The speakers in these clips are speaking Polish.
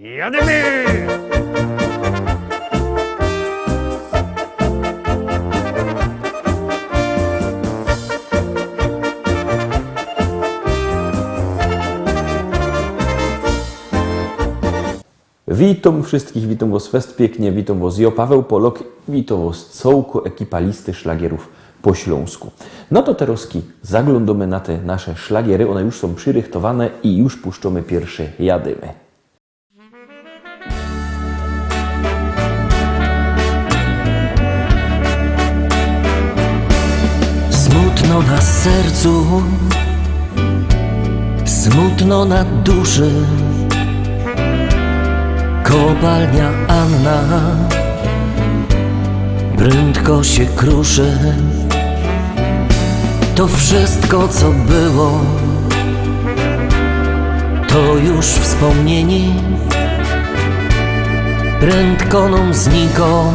Jademy! Witam wszystkich, witam was fest pięknie, witam was ja, Paweł Polok, witam was całko ekipa listy szlagierów po Śląsku. No to teroski zaglądamy na te nasze szlagiery, one już są przyrychtowane i już puszczamy pierwsze jadymy. Smutno na sercu, smutno na duszy. Kopalnia Anna prędko się kruszy. To wszystko, co było, to już wspomnieni. Prędko nam zniko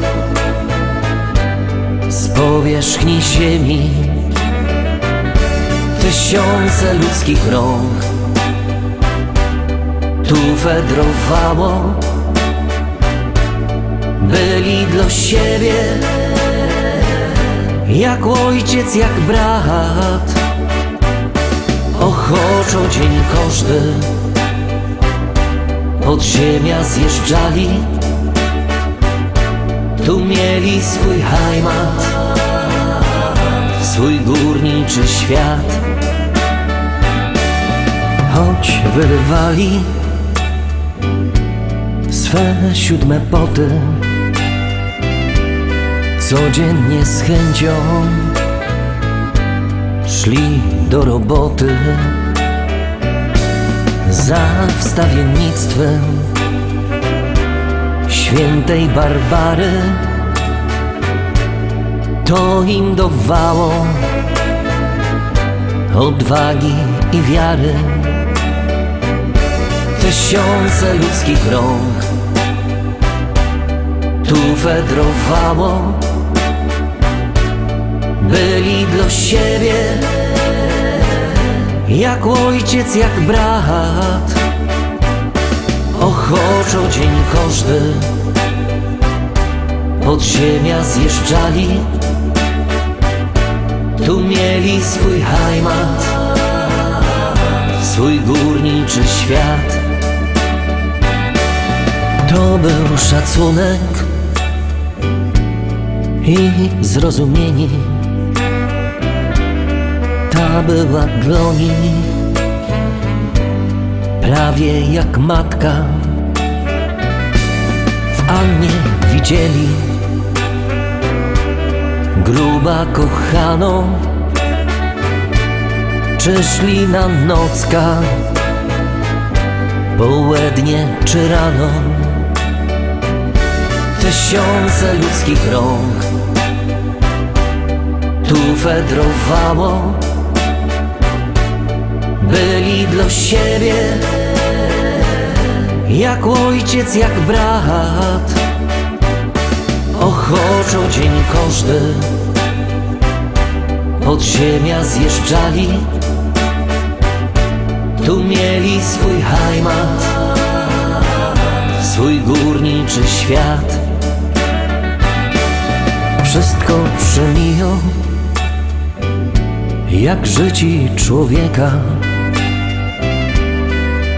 z powierzchni ziemi. Tysiące ludzkich rąk tu fedrowało. Byli dla siebie jak ojciec, jak brat. Ochoczo dzień każdy pod ziemia zjeżdżali. Tu mieli swój heimat swój górniczy świat. Choć wyrywali swe siódme poty, codziennie z chęcią szli do roboty za wstawiennictwem świętej Barbary to im dawało odwagi i wiary. Tysiące ludzkich rąk tu fedrowało. Byli dla siebie jak ojciec, jak brat. Ochoczo dzień każdy pod ziemia zjeżdżali. Tu mieli swój heimat, swój górniczy świat. To był szacunek i zrozumienie. Ta była nich prawie jak matka. W Annie widzieli gruba kochaną Przyszli na nocka Połednie czy rano Tysiące ludzkich rąk Tu fedrowało Byli dla siebie Jak ojciec, jak brat Ochoczo dzień każdy pod ziemia zjeżdżali. Tu mieli swój heimat, swój górniczy świat. Wszystko przemiją, jak życi człowieka.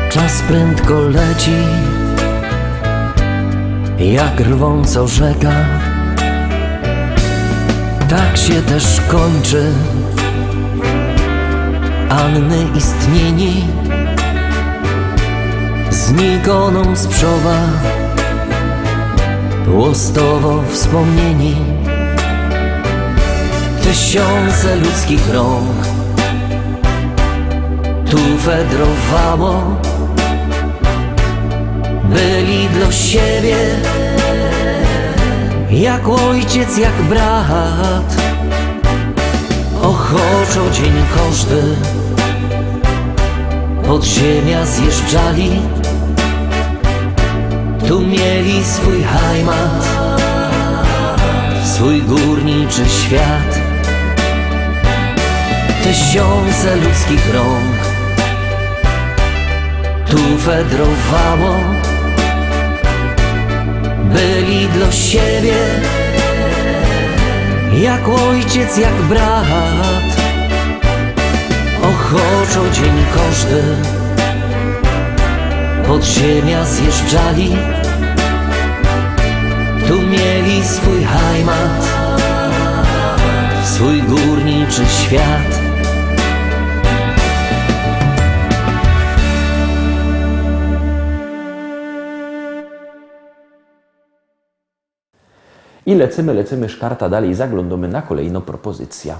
Czas prędko leci jak rwąco rzeka. Tak się też kończy Anny istnienie Znikoną z przowa Łostowo wspomnieni Tysiące ludzkich rąk Tu fedrowało byli dla siebie jak ojciec, jak brat. Ochoczo dzień każdy pod ziemia zjeżdżali. Tu mieli swój heimat, swój górniczy świat. Tysiące ludzkich rąk. Tu fedrowało. byli dla siebie Jak ojciec, jak brat. Ochoczo dzień każdy Pod ziemia zjeżdżali. Tu mieli swój hajmat Swój górniczy świat I lecimy, lecimy szkarta dalej, zaglądamy na kolejną propozycja.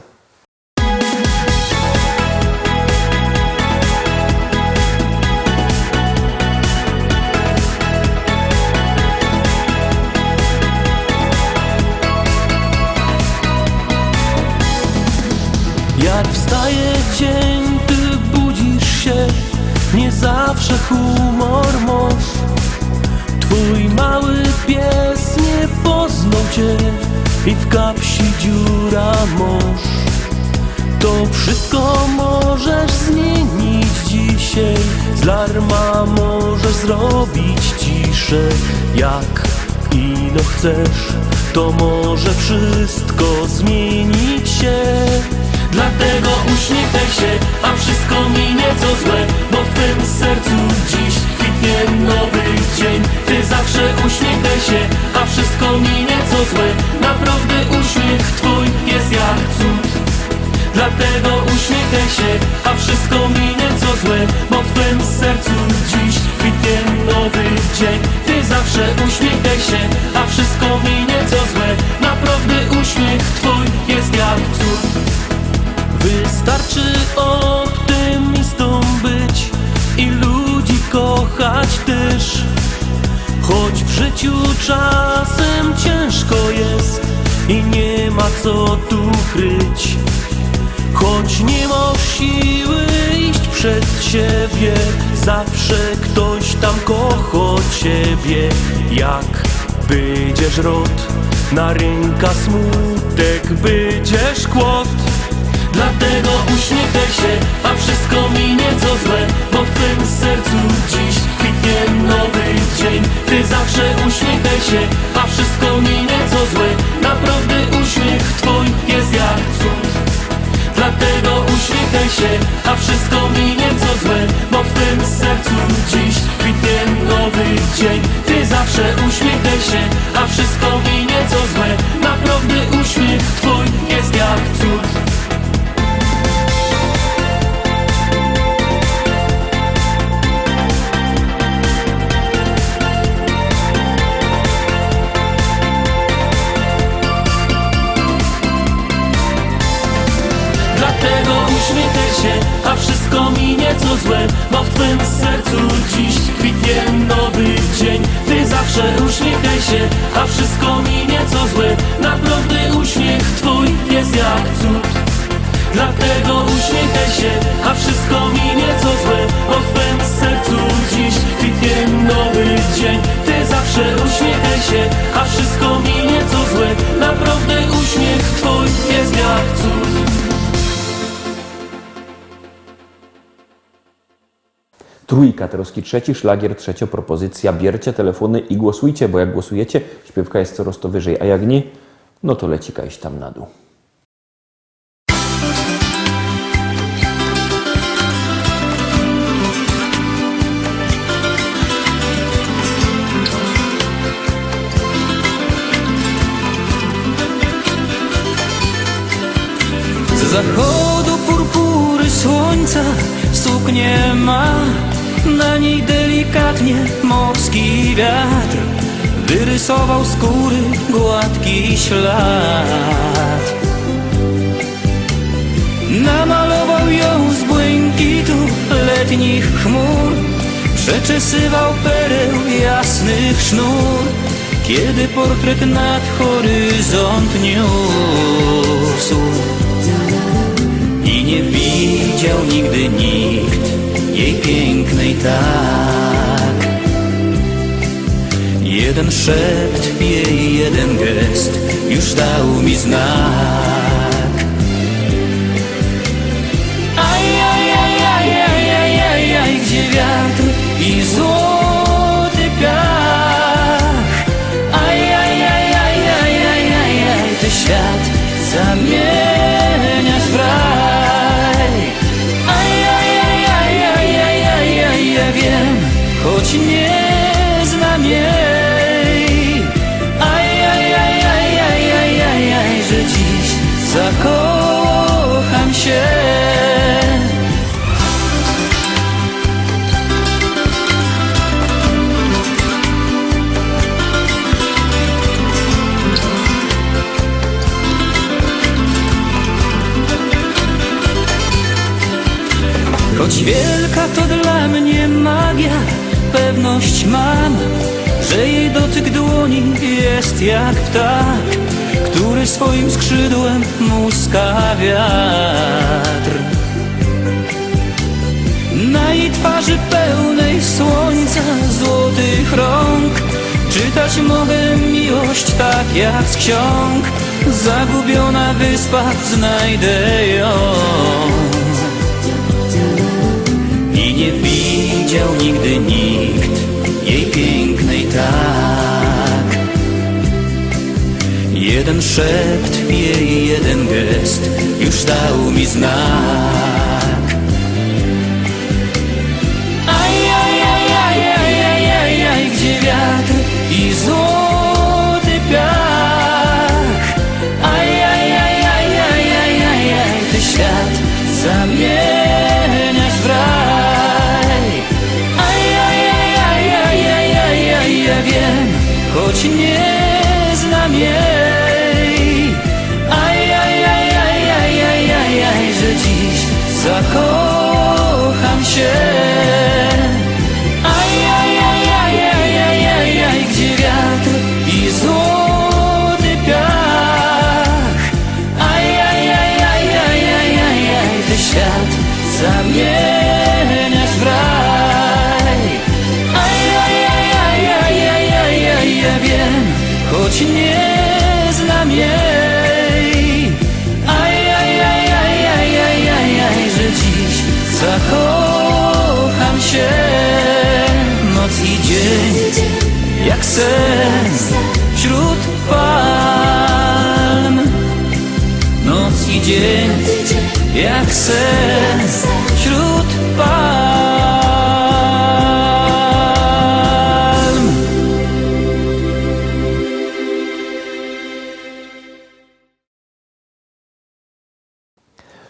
Jak wstaje dzień, ty budzisz się Nie zawsze humor masz Twój mały pies I w kapsi dziura masz To wszystko możesz zmienić dzisiaj. Z larma możesz zrobić ciszę. Jak ino chcesz To może wszystko zmienić się. Dlatego uśmiechaj się, a wszystko minie co złe Bo w twym sercu dziś kwitnie nowy dzień Ty zawsze uśmiechaj się, a wszystko minie co złe. Naprawdę uśmiech twój jest jak cud. Dlatego uśmiechaj się, a wszystko minie co złe Bo w twym sercu dziś kwitnie nowy dzień. Ty zawsze uśmiechaj się, kochać też. Choć w życiu czasem ciężko jest i nie ma co tu kryć. Choć nie masz siły iść przed siebie, zawsze ktoś tam kocha ciebie. Jak będziesz rot, na rynka smutek będziesz kłot. Dlatego uśmiechaj się, a wszystko minie co złe Bo w twym sercu dziś kwitnie nowy dzień. Ty zawsze uśmiechaj się, a wszystko minie co złe Naprawdę uśmiech twój jest jak cud. Dlatego uśmiechaj się, a wszystko minie co złe Bo w twym sercu dziś kwitnie nowy dzień. Ty zawsze uśmiechaj się, a wszystko minie co złe. Naprawdę uśmiech twój jest jak cud Trójka, Teroski trzeci szlagier, trzecia propozycja. Biercie telefony i głosujcie, bo jak głosujecie, śpiewka jest coraz to wyżej, a jak nie, no to leci kajś tam na dół. Z zachodu purpury słońca suknię ma Na niej delikatnie morski wiatr Wyrysował skóry gładki ślad. Namalował ją z błękitu letnich chmur Przeczesywał pereł jasnych sznur Kiedy portret nad horyzont niósł. I nie widział nigdy nikt jej pięknej tak. Jeden szept, jej jeden gest już dał mi znak. Choć wielka to dla mnie magia Pewność mam, że jej dotyk dłoni jest jak ptak Który swoim skrzydłem muska wiatr. Na jej twarzy pełnej słońca złotych rąk Czytać mogę miłość tak jak z ksiąg. Zagubiona wyspa znajdę ją widział nigdy nikt jej pięknej tak. Jeden szept, jej jeden gest już dał mi znak. Sen wśród palm. Noc i dzień, jak sen wśród palm.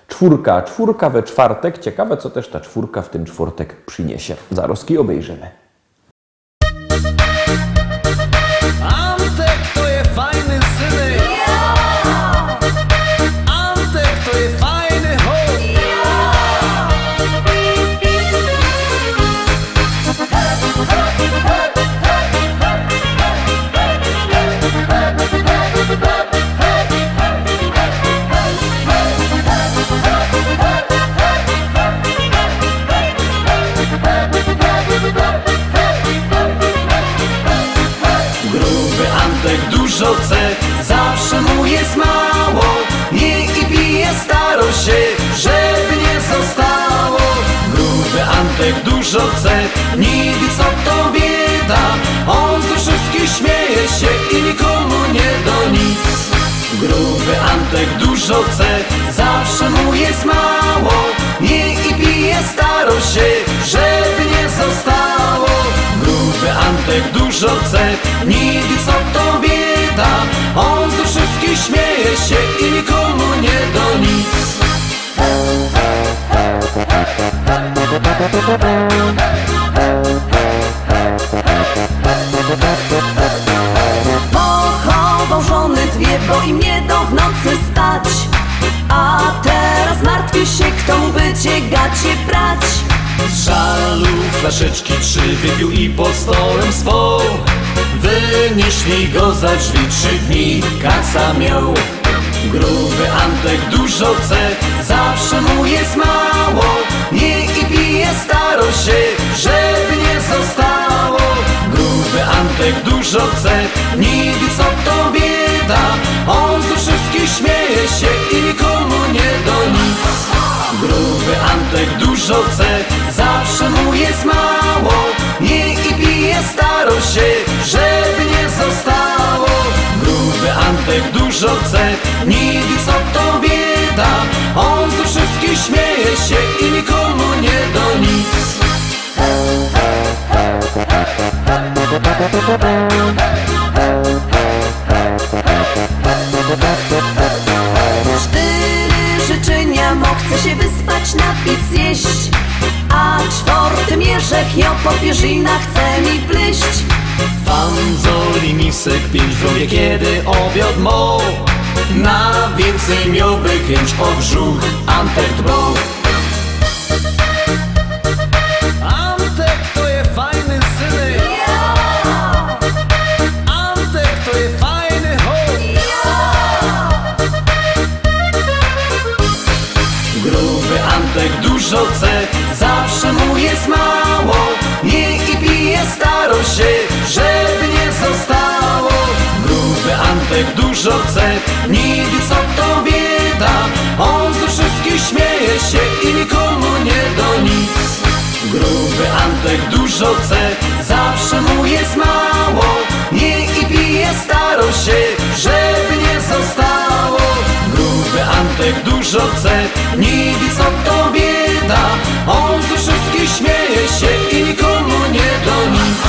Czwórka, czwórka we czwartek. Ciekawe, co też ta czwórka w ten czwartek przyniesie. Zaroski obejrzymy. Antek dużo chce, nigdy co to bieda On ze wszystkich śmieje się i nikomu nie do nic. Pochował żony dwie, bo im nie do w nocy stać. A teraz martwi się, kto mu będzie gacie brać Z żalu flaszeczki trzy wypił i pod stołem spał. Wynieśli go za drzwi trzy dni, kaca miał. Gruby Antek dużo chce, zawsze mu jest mało. Nie i pije staro się, żeby nie zostało. Gruby Antek dużo chce, nigdy co to bieda On ze wszystkich śmieje się i nikomu nie do nic. Gruby Antek dużo chce, zawsze mu jest mało. Nie i pije staro się, żeby nie zostało. Gruby Antek dużo chce, nigdy co to bieda. On ze wszystkich śmieje się i nikomu nie do nic czwarty mierzech, jo po pierzynach chce mi wleść. Fanzoli misek pięć wroje, kiedy obiad Na więcej miał chęć o brzuch Antek dbał Mały Antek dużo chce, zawsze mu jest mało. Nie i pije staro się, żeby nie zostało. Gruby Antek dużo chce, nigdy co to bieda. On ze wszystkich śmieje się i nikomu nie do nic. Gruby Antek dużo chce, zawsze mu jest mało. Co to bieda On ze wszystkich śmieje się I nikomu nie do nic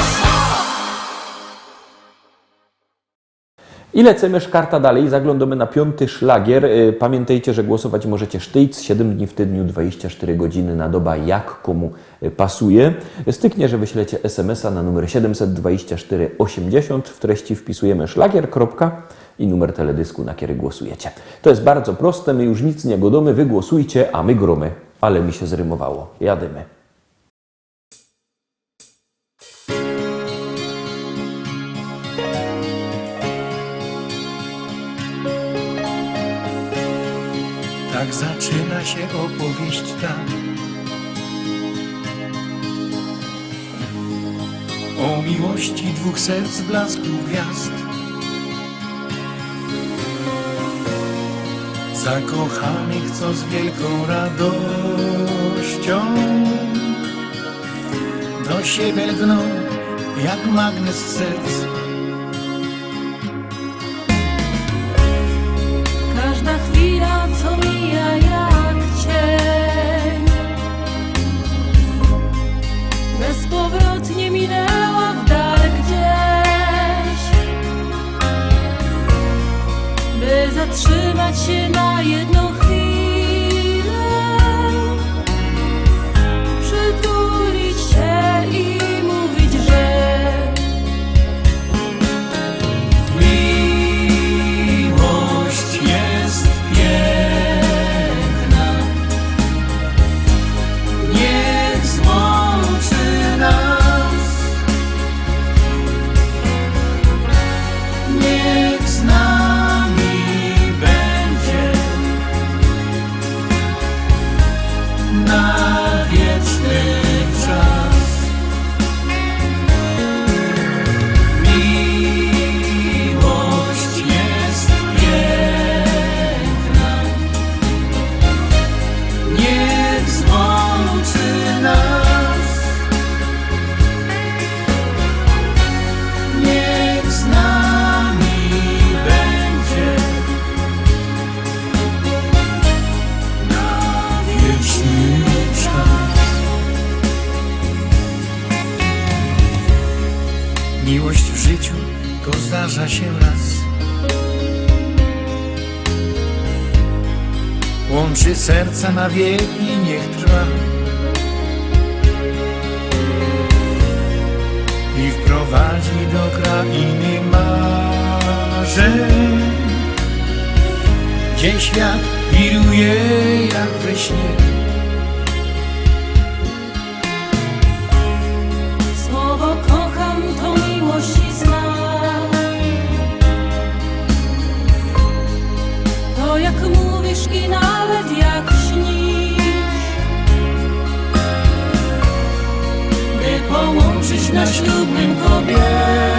I lecimy dalej, zaglądamy na piąty szlagier. Y, Pamiętajcie, że głosować możecie sztyjc 7 dni w tygodniu, 24 godziny na doba, jak komu y, pasuje. Styknie, że wyślecie SMS-a na numer 724 80. W treści wpisujemy szlagier, kropka i numer teledysku, na który głosujecie. To jest bardzo proste, my już nic nie godomy, wy głosujcie, a my gromy. Ale mi się zrymowało. Jadymy. Tak zaczyna się opowieść ta O miłości dwóch serc blasku gwiazd Zakochanych, co z wielką radością. Do siebie lgną jak magnes serc. Każda chwila, co mija jak cień. Bezpowrotnie minęła w dal gdzieś. By zatrzymać się na serca na wieki, niech trwa. I wprowadzi do krainy marzeń. Gdzie świat wiruje jak we śnie. na ślubnym kobie.